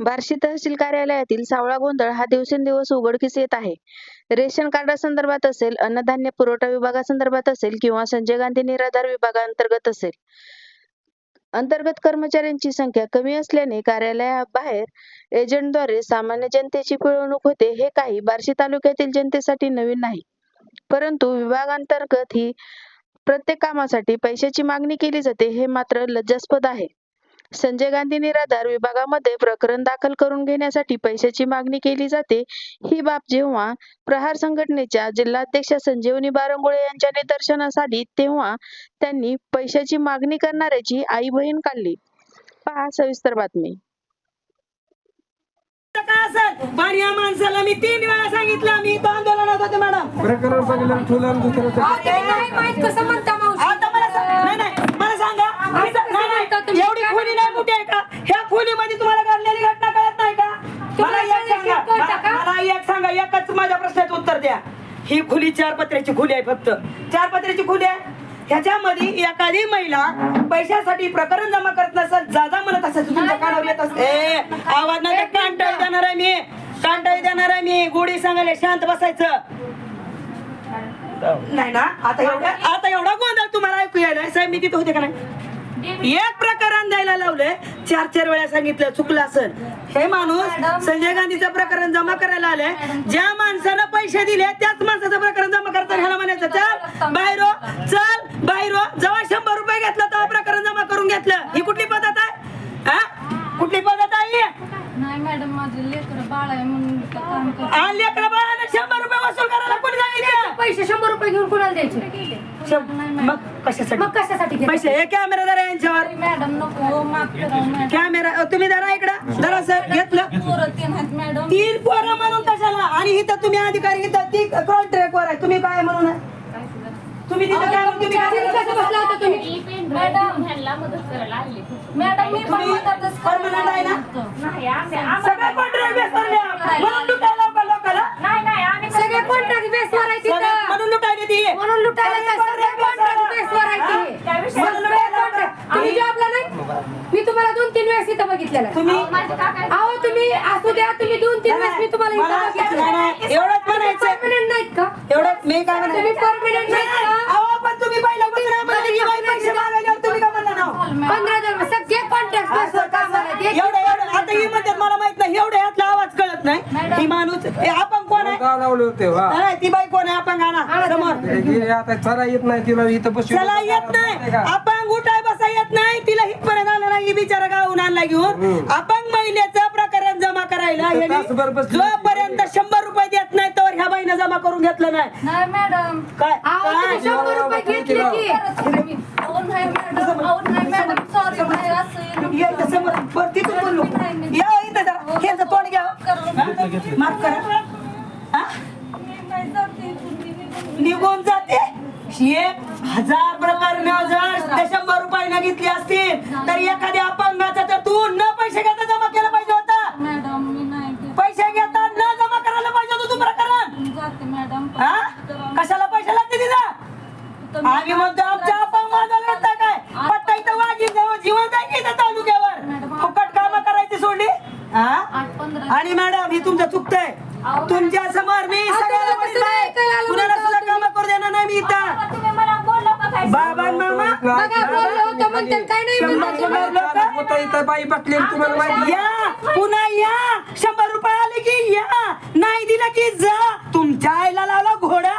बार्शी तहसील कार्यालयातील सावळा गोंधळ हा दिवसेंदिवस उघडकीस येत आहे. रेशन कार्डासंदर्भात असेल अन्नधान्य पुरवठा विभागासंदर्भात असेल किंवा संजय गांधी निराधार विभागांतर्गत असेल. अंतर्गत कर्मचाऱ्यांची संख्या कमी असल्याने कार्यालयाबाहेर एजंटद्वारे सामान्य जनतेची पिळवणूक होते हे काही बार्शी तालुक्यातील जनतेसाठी नवीन नाही. परंतु विभागांतर्गत ही प्रत्येक कामासाठी पैशाची मागणी केली जाते हे मात्र लज्जास्पद आहे. संजय गांधी निराधार विभागामध्ये प्रकरण दाखल करून घेण्यासाठी पैशाची मागणी केली जाते. ही बाब जेव्हा प्रहार संघटनेच्या जिल्हाध्यक्षा संजीवनी बारंगुळे यांच्या निदर्शनास आली तेव्हा त्यांनी पैशाची मागणी करणाऱ्याची आई बहीण काढली. पहा सविस्तर बातमी. पण या माणसाला मी तीन वेळा सांगितलं मी इथं आंदोलनात होते मॅडम. प्रकरण बघितलं दुसरं कसं म्हणता मावशी? आता मला सांग- नाही नाही मला सांगा मी सा- नाही, नाही, एवढी खोली नाही मोठी आहे का ह्या खोलीमध्ये तुम्हाला घडलेली घटना कळत नाही का? मला एक सांगा? मला मला एक सांगा. एकच माझ्या प्रश्नाचं उत्तर द्या. ही खोली चार पत्र्याची खोली आहे फक्त. चार पत्र्याची खोली आहे? ह्याच्यामध्ये एखादी महिला पैशासाठी प्रकरण जमा करत नसेल जादा म्हणत असेल तुमच्या कानावर येत असेल. ए आवाज नाही कांटाळी देणार आहे मी. कांटाळी देणार आहे मी. गोडी सांगायला शांत बसायचं. नाही ना आता एवढा आता एवढा गोंधळ तुम्हाला ऐकू यायला साहेब मी तिथे होते का नाही? एक प्रकरण द्यायला लावलंय चार चार वेळा सांगितलं चुकलं असेल. हे माणूस संजय गांधीचं प्रकरण जमा करायला आलंय ज्या माणसानं पैसे दिले त्याच माणसाचं प्रकरण जमा करता ह्याला म्हणायचं चल बाहेरो चल बाहेरो जेव्हा शंभर रुपये घेतलं तेव्हा प्रकरण जमा करून घेतलं. ही कुठली पद्धत आहे? हा? कुठली पद्धत आहे ही? नाही मॅडम माझं लेकर बाळ आहे म्हणून इथं काम करते. आणि लेकरं बाळानं शंभर रुपये वसूल करायला कोणी सांगितलं पैसे शंभर रुपये घेऊन कोणाला द्यायचे. मग कशासाठी? मग कशासाठी घेतले? पैसे? हे कॅमेरा जरा यांच्यावर. मॅडम नको. माफ करा मॅडम. कॅमेरा अ, तुम्ही जरा इकडं. जरा सर घेतलं. पोरं तीन आहेत मॅडम. तीन पोरं म्हणून कशाला? आणि इथं तुम्ही अधिकारी इथं ती कॉन्ट्रॅक्ट वर आहे. तुम्ही काय म्हणून? तुम्ही तिथं काय म्हणून तुम्ही काय तुम्ही कसं बसला होता तुम्ही. मॅडम. मॅडम मी पण तुम्ही मदतच permanent आहे ना? सगळे कॉन्ट्रॅक्ट बेस म्हणून लुटायला का लोकाला सगळे कॉन्ट्रॅक्ट बेसवर आहे सगळे तिथं म्हणून लुटायला ती म्हणून लुटायला सगळे का? सगळे कॉन्ट्रॅक्ट बेसवर आहे ते. तुम्ही जॉबला नाही. मी तुम्हाला दोन तीन वेळेस इथं बघितलेलं. तुम्ही अहो तुम्ही असू द्या तुम्ही दोन तीन वेळेस मी तुम्हाला इथं मला- बघितलं एवढंच म्हणायचं परमनंट नाहीत का? एवढं मी काय तुम्ही म्हणायचं परमनंट नाहीत का? अहो पण तुम्ही पहिला पैसे तुम्ही म्हणला पंधरा हजार सगळे कॉन्ट्रॅक्ट कामाला. एवढं एवढं. आता ही म्हणतात मला माहीत नाही. एवढं यातला आवाज कळत नाही. ही माणूस हे आपण गाव लावले होते वा नाही, ती बाई कोण आहे? आपण गाणं समोर. आता चला येत नाही तिला इथं बसू चला येत नाही. आपण गुटाय बसा येत नाही. तिला हितपर्यंत आलं नाही. ही बिचारा गावून आणला घेऊन. आपण महिलेचं प्रकरण जमा करायला तासभर बसली. जोपर्यंत शंभर रुपये देत नाही तर ह्या बाईनं जमा करून घेतलं नाही. नाही मॅडम. काय? अहो काय? तुम्ही शंभर रुपये घेतले की. अहो नाही मॅडम. अहो नाही मॅडम. सॉरी नाही असं या इथं समोर. बरं तिथून बोललो या इथं जरा ह्याचं तोंड घ्या. माफ करा हा? निघून जाते. एक हजार प्रकरण जर शंभर रुपयाने घेतली असतील. तर एखाद्या अपंगाचा तर तू न पैसे घेता जमा केलं पाहिजे होतं. पैसे घेता न जमा करायला पाहिजे होतं तू प्रकरण. कशाला पैसे लागते तिथं? आम्ही म्हणतो आमच्या अपंग माझा काय? पट्टा इथं वागी जाऊ जिवंत आहे की तालुक्यावर? फुकट कामं करायची सोडली? हा आणि मॅडम ही तुमचं चुकतंय. तुमच्यासमोर मी सगळ्याला आहे. कुणाला सुद्धा काम करू देणार नाही मी इथं. तुम्ही मला बोललो का काय? बाबा आणि मामा बघा बोललो होतो म्हणतात काय नाही शंभर म्हणतात शंभर लोक होता इथं बाई बसली आणि तुम्हाला माहिती या पुन्हा या. शंभर रुपये आले की या. नाही दिलं की जा. तुमच्या आईला लावला घोडा.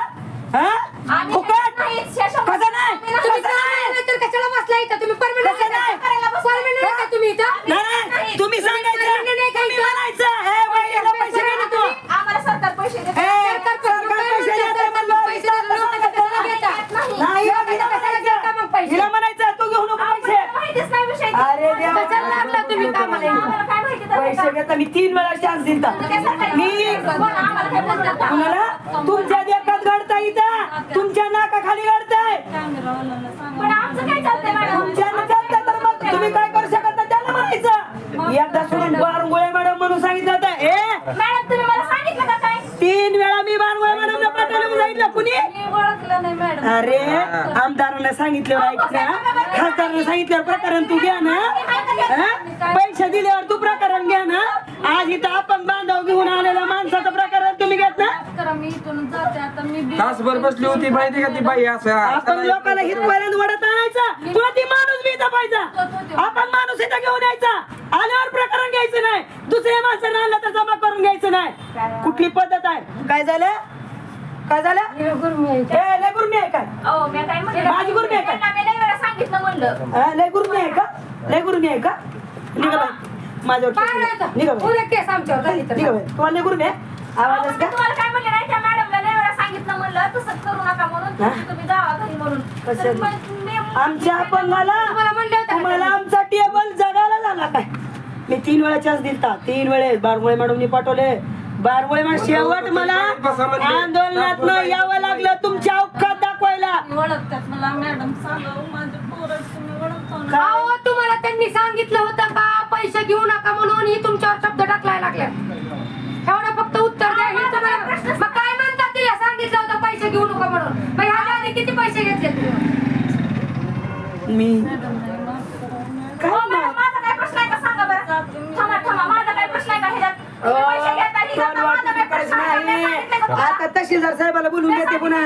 हा? आम्ही फुकट. नाही, शंभर- कसं नाही कसं तर कशाला बसला इथं? तुम्ही परमनंट कसं नाही? परमनंट आहे का तुम्ही इथं नाही, नाही तुम्ही सांगायचं परमनंट आहे का तुम्ही इथं? म्हणायचं हे बाई याला पैसे दे नको आम्हाला सरकार पैसे देते ए, सरकार सरकार पैसे देते म्हणलं, पैसे देते, लोकांना कशाला देता? नाही हो, हिला कशाला देता मग म्हणायचं पैसे? हिला म्हणायचं तू घेऊ नको पैसे माहितीच नाही विषय अरे देवा. कशाला लागला तुम्ही कामाला इथं? आम्हाला काय माहिती तर पैसे घेता मी तीन वेळा चान्स दिलता. मी? कुणाला तुमच्या देखात घडता इथं. तुमच्या घडताय. काय चालतंय मॅडम? तुमच्या चालतं तर मग तुम्ही काय करू शकत नाही? त्याला म्हणायचं. एकदा सोडून बारंगोळे मॅडम म्हणून सांगितलं होतं. मॅडम काय? तीन वेळा मी बारंगोळे मॅडमला पाठवलं म्हणून सांगितलं कुणी? नाही मॅडम. अरे आमदारांना सांगितल्यावर ऐक ना. खासदारांना सांगितल्यावर प्रकरण तू घ्या ना. हा? पैसे दिल्यावर तू प्रकरण घ्या ना. आज इथं आपण बांधव घेऊन आलेल्या माणसाचं प्रकरण तुम्ही घेत ना. करा मी इथून जाते. आता मी बी- तासभर बसली होती माहिती का ती बाई असं? आपण लोकांना हितपर्यंत वडत आणायचा. तुला ती माणूस इथं पाहिजे? आपण माणूस इथं घेऊन यायचा. आल्यावर प्रकरण घ्यायचं नाही. दुसऱ्या माणसानं आणलं तर जमा करून घ्यायचं नाही. कुठली पद्धत आहे? काय झालं? काय झालं? ए, लय गुरुमी आहे काय? अहो, मी काय म्हणते? माझी गुरुमी आहे काय? त्यांना मी लय वेळा सांगितलं म्हणलं. हा, लय गुरुमी आहे का? लय गुरुमी आहे का? निघा बाई. माझ्यावर केस निघा. निघा बाई. उद्या केस आमच्यावर झाली तर. निघा बाई. तुम्हाला लय गुरुमी आहे? का? तुम्हाला काय म्हणले नाही? त्या मॅडमला लय वेळा सांगितलं म्हणलं. तसं करू नका म्हणून. हा? तुम्ही जावा घरी म्हणून. तर कशाला? मग मी आमच्या अपंगाला? तुम्हाला म्हणलं होतं तुम्हाला आमचा टेबल जगायला झाला काय? मी तीन वेळा चान्स दिलता. तीन वेळेस बारमुळे मॅडमनी पाठवले. बारमुळे मॅडम शेवट मला. आंदोलनात यावं लागलं तुमच्या अवकात दाखवायला. ओळखतात मला मॅडम सांगा माझ्या पोराचं तुम्ही ओळखतो ना? अहो, तुम्हाला त्यांनी सांगितलं होतं का? पैसे घेऊ नका म्हणून ही तुमच्यावर शब्द टाकलाय लागल्या. एवढं फक्त उत्तर द्या हे तुम्हाला मग काय म्हणतात तिला सांगितलं होतं पैसे घेऊ नका म्हणून. मग किती पैसे घेतले तुम्ही? मी काय हो, ना मॅडम, माझा काय प्रश्न आहे का सांगा बरं थांबा थांबा माझा काय प्रश्न आहे का ह्याच्यात तुम्ही पैसे घेता ही कोण घेता, माझा काय वाटणी प्रश्न आहे का? मी करायची सांगितलं का नाही तुम्हाला? आता तहसीलदार साहेबाला बोलून घेते पुन्हा.